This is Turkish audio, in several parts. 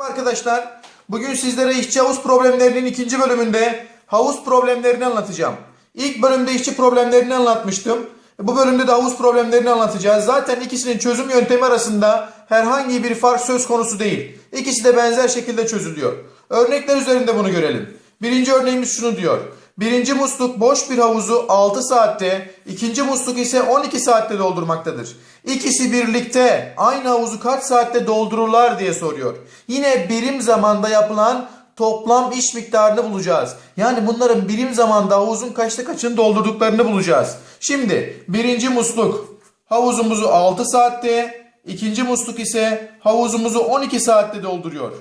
Arkadaşlar, bugün sizlere işçi havuz problemlerinin ikinci bölümünde havuz problemlerini anlatacağım. İlk bölümde işçi problemlerini anlatmıştım. Bu bölümde de havuz problemlerini anlatacağız. Zaten ikisinin çözüm yöntemi arasında herhangi bir fark söz konusu değil. İkisi de benzer şekilde çözülüyor. Örnekler üzerinde bunu görelim. Birinci örneğimiz şunu diyor. Birinci musluk boş bir havuzu 6 saatte, ikinci musluk ise 12 saatte doldurmaktadır. İkisi birlikte aynı havuzu kaç saatte doldururlar diye soruyor. Yine birim zamanda yapılan toplam iş miktarını bulacağız. Yani bunların birim zamanda havuzun kaçta kaçını doldurduklarını bulacağız. Şimdi birinci musluk havuzumuzu 6 saatte, ikinci musluk ise havuzumuzu 12 saatte dolduruyor.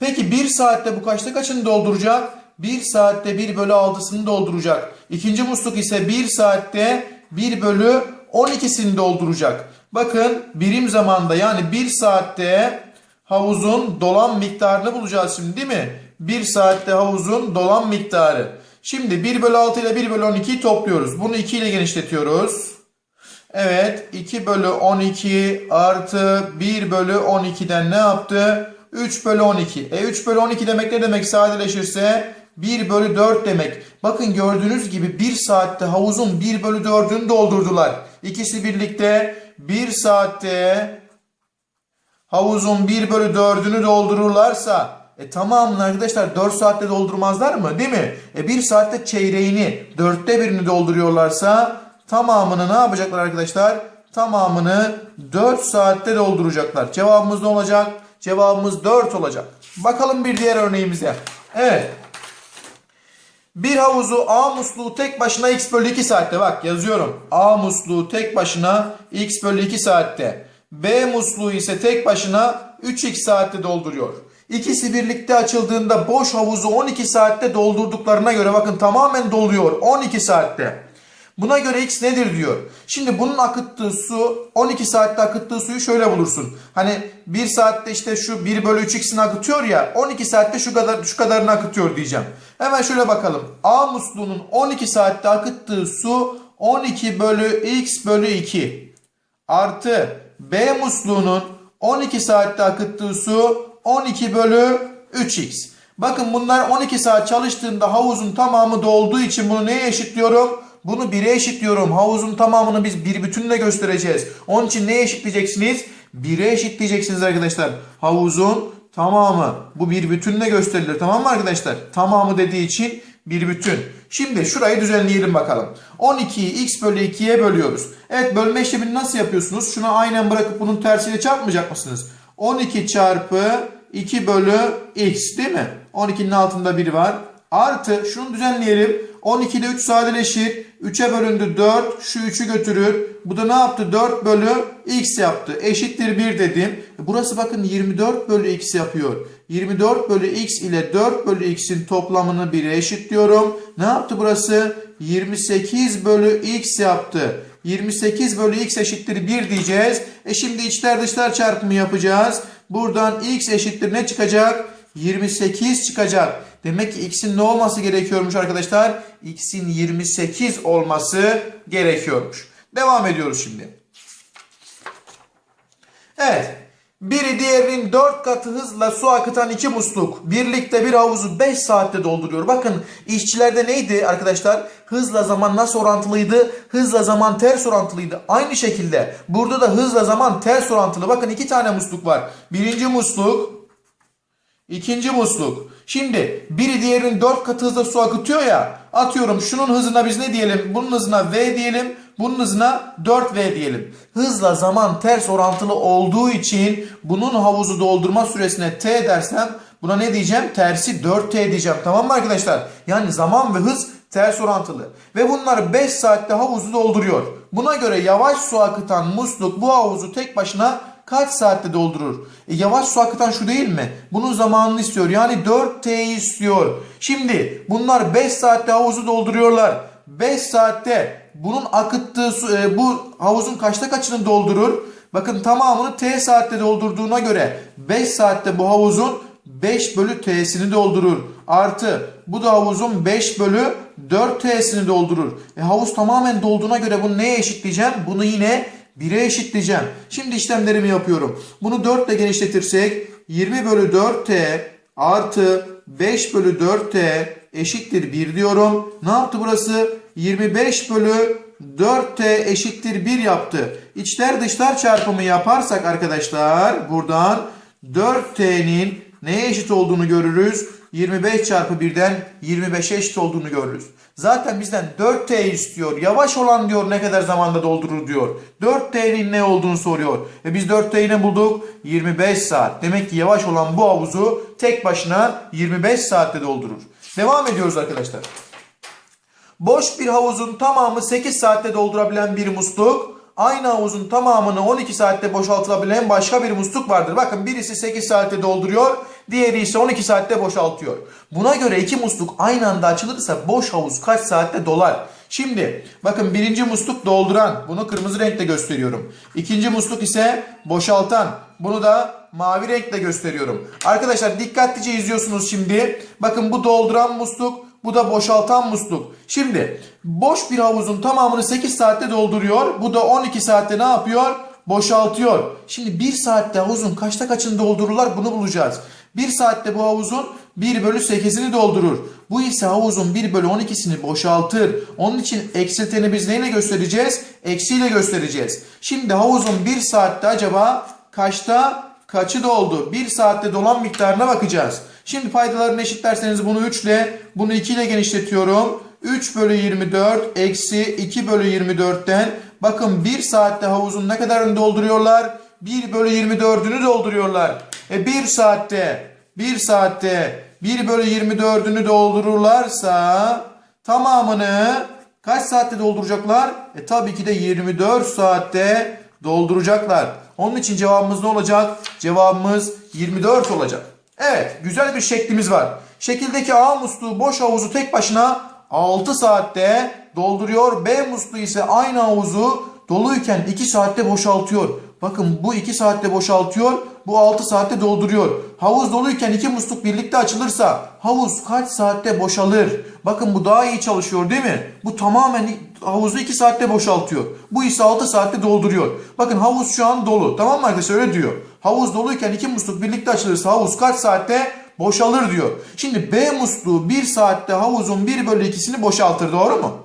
Peki 1 saatte bu kaçta kaçını dolduracak? 1 saatte 1 bölü 6'sını dolduracak. İkinci musluk ise 1 saatte 1 bölü 12'sini dolduracak. Bakın birim zamanda yani 1 saatte havuzun dolan miktarını bulacağız şimdi değil mi? 1 saatte havuzun dolan miktarı. Şimdi 1 bölü 6 ile 1 bölü 12'yi topluyoruz. Bunu 2 ile genişletiyoruz. Evet 2 bölü 12 artı 1 bölü 12'den ne yaptı? 3 bölü 12. E 3 bölü 12 demek ne demek sadeleşirse? 1 bölü 4 demek. Bakın gördüğünüz gibi 1 saatte havuzun 1 bölü 4'ünü doldurdular. İkisi birlikte 1 saatte havuzun 1 bölü 4'ünü doldururlarsa e tamamını arkadaşlar 4 saatte doldurmazlar mı değil mi? E 1 saatte çeyreğini dörtte birini dolduruyorlarsa tamamını ne yapacaklar arkadaşlar? Tamamını 4 saatte dolduracaklar. Cevabımız ne olacak? Cevabımız 4 olacak. Bakalım bir diğer örneğimize. Evet. Bir havuzu A musluğu tek başına x bölü 2 saatte bak yazıyorum. A musluğu tek başına x bölü 2 saatte. B musluğu ise tek başına 3x saatte dolduruyor. İkisi birlikte açıldığında boş havuzu 12 saatte doldurduklarına göre bakın tamamen doluyor 12 saatte. Buna göre x nedir diyor. Şimdi bunun akıttığı su 12 saatte akıttığı suyu şöyle bulursun. Hani 1 saatte işte şu 1 bölü 3x'ini akıtıyor ya 12 saatte şu kadar şu kadarını akıtıyor diyeceğim. Hemen şöyle bakalım. A musluğunun 12 saatte akıttığı su 12 bölü x bölü 2 artı B musluğunun 12 saatte akıttığı su 12 bölü 3x. Bakın bunlar 12 saat çalıştığında havuzun tamamı dolduğu için bunu neye eşitliyorum? Bunu 1'e eşitliyorum. Havuzun tamamını biz bir bütünle göstereceğiz. Onun için neye eşitleyeceksiniz? 1'e eşitleyeceksiniz arkadaşlar. Havuzun tamamı. Bu bir bütünle gösterilir. Tamam mı arkadaşlar? Tamamı dediği için bir bütün. Şimdi şurayı düzenleyelim bakalım. 12'yi x bölü 2'ye bölüyoruz. Evet bölme işlemini nasıl yapıyorsunuz? Şunu aynen bırakıp bunun tersiyle çarpmayacak mısınız? 12 çarpı 2 bölü x değil mi? 12'nin altında 1 var. Artı şunu düzenleyelim. 12 ile 3 sadeleşir. 3'e bölündü 4. Şu 3'ü götürür. Bu da ne yaptı? 4 bölü x yaptı. Eşittir 1 dedim. Burası bakın 24 bölü x yapıyor. 24 bölü x ile 4 bölü x'in toplamını 1'e eşitliyorum. Ne yaptı burası? 28 bölü x yaptı. 28 bölü x eşittir 1 diyeceğiz. E şimdi içler dışlar çarpımı yapacağız. Buradan x eşittir ne çıkacak? 28 çıkacak. Demek ki x'in ne olması gerekiyormuş arkadaşlar? X'in 28 olması gerekiyormuş. Devam ediyoruz şimdi. Evet. Biri diğerinin 4 katı hızla su akıtan iki musluk birlikte bir havuzu 5 saatte dolduruyor. Bakın işçilerde neydi arkadaşlar? Hızla zaman nasıl orantılıydı? Hızla zaman ters orantılıydı. Aynı şekilde burada da hızla zaman ters orantılı. Bakın iki tane musluk var. Birinci musluk, ikinci musluk. Şimdi biri diğerinin 4 katı hızla su akıtıyor ya. Atıyorum şunun hızına biz ne diyelim? Bunun hızına V diyelim. Bunun hızına 4V diyelim. Hızla zaman ters orantılı olduğu için bunun havuzu doldurma süresine T dersem buna ne diyeceğim? Tersi 4T diyeceğim. Tamam mı arkadaşlar? Yani zaman ve hız ters orantılı. Ve bunlar 5 saatte havuzu dolduruyor. Buna göre yavaş su akıtan musluk bu havuzu tek başına kaç saatte doldurur? E yavaş su akıtan şu değil mi? Bunun zamanını istiyor. Yani 4T'yi istiyor. Şimdi bunlar 5 saatte havuzu dolduruyorlar. 5 saatte bunun akıttığı su, e, bu havuzun kaçta kaçını doldurur? Bakın tamamını T saatte doldurduğuna göre 5 saatte bu havuzun 5 bölü T'sini doldurur. Artı bu da havuzun 5 bölü 4 T'sini doldurur. E, havuz tamamen dolduğuna göre bunu neye eşitleyeceğim? Bunu yine 1'e eşitleyeceğim. Şimdi işlemlerimi yapıyorum. Bunu 4 ile genişletirsek 20 bölü 4t artı 5 bölü 4t eşittir 1 diyorum. Ne yaptı burası? 25 bölü 4t eşittir 1 yaptı. İçler dışlar çarpımı yaparsak arkadaşlar buradan 4t'nin neye eşit olduğunu görürüz. 25 çarpı 1'den 25'e eşit olduğunu görürüz. Zaten bizden 4T istiyor. Yavaş olan diyor ne kadar zamanda doldurur diyor. 4T'nin ne olduğunu soruyor. Ve biz 4T'yi ne bulduk? 25 saat. Demek ki yavaş olan bu havuzu tek başına 25 saatte doldurur. Devam ediyoruz arkadaşlar. Boş bir havuzun tamamı 8 saatte doldurabilen bir musluk. Aynı havuzun tamamını 12 saatte boşaltılabilen başka bir musluk vardır. Bakın birisi 8 saatte dolduruyor, diğeri ise 12 saatte boşaltıyor. Buna göre iki musluk aynı anda açılırsa boş havuz kaç saatte dolar? Şimdi bakın birinci musluk dolduran, bunu kırmızı renkte gösteriyorum. İkinci musluk ise boşaltan, bunu da mavi renkle gösteriyorum. Arkadaşlar dikkatlice izliyorsunuz şimdi. Bakın bu dolduran musluk, bu da boşaltan musluk. Şimdi boş bir havuzun tamamını 8 saatte dolduruyor. Bu da 12 saatte ne yapıyor? Boşaltıyor. Şimdi 1 saatte havuzun kaçta kaçını doldururlar bunu bulacağız. 1 saatte bu havuzun 1 bölü 8'ini doldurur. Bu ise havuzun 1 bölü 12'sini boşaltır. Onun için eksilteni biz neyle göstereceğiz? Eksiyle göstereceğiz. Şimdi havuzun 1 saatte acaba kaçta kaçı doldu? 1 saatte dolan miktarına bakacağız. Şimdi paydalarını eşitlerseniz bunu 3 ile bunu 2 ile genişletiyorum. 3 bölü 24 eksi 2 bölü 24'ten bakın 1 saatte havuzun ne kadarını dolduruyorlar? 1 bölü 24'ünü dolduruyorlar. E 1 saatte 1 saatte 1 bölü 24'ünü doldururlarsa tamamını kaç saatte dolduracaklar? E tabii ki de 24 saatte dolduracaklar. Onun için cevabımız ne olacak? Cevabımız 24 olacak. Evet güzel bir şeklimiz var. Şekildeki A musluğu boş havuzu tek başına 6 saatte dolduruyor. B musluğu ise aynı havuzu doluyken 2 saatte boşaltıyor. Bakın bu 2 saatte boşaltıyor. Bu 6 saatte dolduruyor. Havuz doluyken iki musluk birlikte açılırsa havuz kaç saatte boşalır? Bakın bu daha iyi çalışıyor değil mi? Bu tamamen havuzu 2 saatte boşaltıyor. Bu ise 6 saatte dolduruyor. Bakın havuz şu an dolu. Tamam mı arkadaşlar öyle diyor. Havuz doluyken iki musluk birlikte açılırsa havuz kaç saatte boşalır diyor. Şimdi B musluğu 1 saatte havuzun 1 bölü 2'sini boşaltır doğru mu?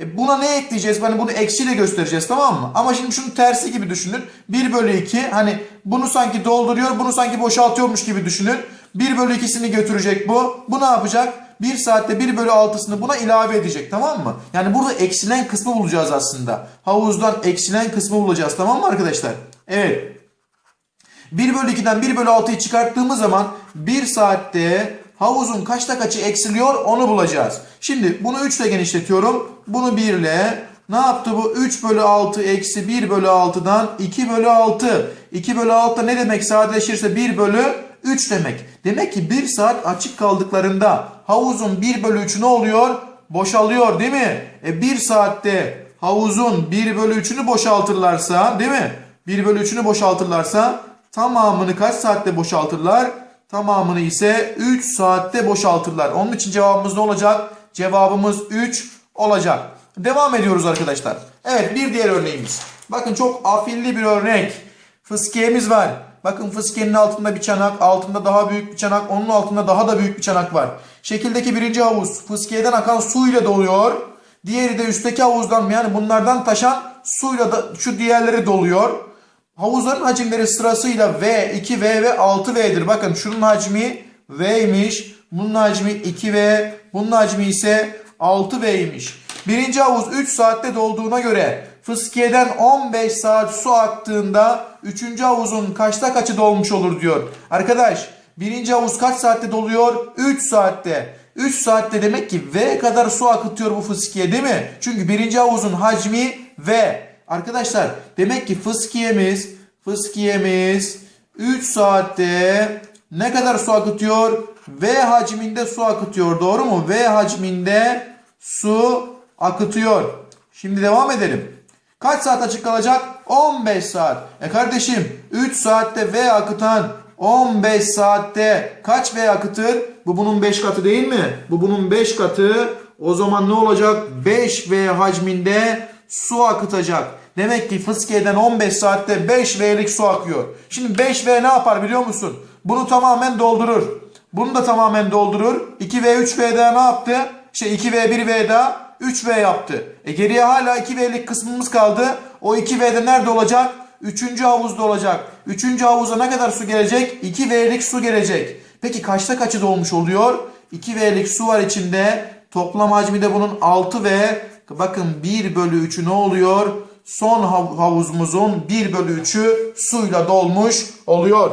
E buna ne ekleyeceğiz? Hani bunu eksiyle göstereceğiz tamam mı? Ama şimdi şunu tersi gibi düşünün. 1 bölü 2 hani bunu sanki dolduruyor bunu sanki boşaltıyormuş gibi düşünün. 1 bölü 2'sini götürecek bu. Bu ne yapacak? 1 saatte 1 bölü 6'sını buna ilave edecek tamam mı? Yani burada eksilen kısmı bulacağız aslında. Havuzdan eksilen kısmı bulacağız tamam mı arkadaşlar? Evet. 1 bölü 2'den 1 bölü 6'yı çıkarttığımız zaman 1 saatte havuzun kaçta kaçı eksiliyor onu bulacağız. Şimdi bunu 3 ile genişletiyorum. Bunu 1 ile ne yaptı bu? 3 bölü 6 eksi 1 bölü 6'dan 2 bölü 6. 2 bölü 6 ne demek sadeleşirse 1 bölü 3 demek. Demek ki 1 saat açık kaldıklarında havuzun 1 bölü 3'ü ne oluyor? Boşalıyor değil mi? E 1 saatte havuzun 1 bölü 3'ünü boşaltırlarsa değil mi? 1 bölü 3'ünü boşaltırlarsa tamamını kaç saatte boşaltırlar? Tamamını ise 3 saatte boşaltırlar. Onun için cevabımız ne olacak? Cevabımız 3 olacak. Devam ediyoruz arkadaşlar. Evet bir diğer örneğimiz. Bakın çok afilli bir örnek. Fıskiyemiz var. Bakın fıskiyenin altında bir çanak, altında daha büyük bir çanak, onun altında daha da büyük bir çanak var. Şekildeki birinci havuz fıskiyeden akan suyla doluyor. Diğeri de üstteki havuzdan yani bunlardan taşan suyla da şu diğerleri doluyor. Havuzların hacimleri sırasıyla V, 2V ve 6V'dir. Bakın şunun hacmi V'ymiş. Bunun hacmi 2V. Bunun hacmi ise 6V'ymiş. Birinci havuz 3 saatte dolduğuna göre fıskiyeden 15 saat su aktığında 3. havuzun kaçta kaçı dolmuş olur diyor. Arkadaş birinci havuz kaç saatte doluyor? 3 saatte. 3 saatte demek ki V kadar su akıtıyor bu fıskiye değil mi? Çünkü birinci havuzun hacmi V. Arkadaşlar demek ki fıskiyemiz fıskiyemiz 3 saatte ne kadar su akıtıyor? V hacminde su akıtıyor doğru mu? V hacminde su akıtıyor. Şimdi devam edelim. Kaç saat açık kalacak? 15 saat. E kardeşim 3 saatte V akıtan 15 saatte kaç V akıtır? Bu bunun 5 katı değil mi? Bu bunun 5 katı. O zaman ne olacak? 5V hacminde su akıtacak. Demek ki fıskiyeden 15 saatte 5V'lik su akıyor. Şimdi 5V ne yapar biliyor musun? Bunu tamamen doldurur. Bunu da tamamen doldurur. 2V 3V daha ne yaptı? Şey 2V 1V daha 3V yaptı. E geriye hala 2V'lik kısmımız kaldı. O 2V'de nerede olacak? Üçüncü havuzda olacak. Üçüncü havuza ne kadar su gelecek? 2V'lik su gelecek. Peki kaçta kaçı dolmuş oluyor? 2V'lik su var içinde. Toplam hacmi de bunun 6V. Bakın 1 bölü 3'ü ne oluyor? Son hav- havuzumuzun 1 bölü 3'ü suyla dolmuş oluyor.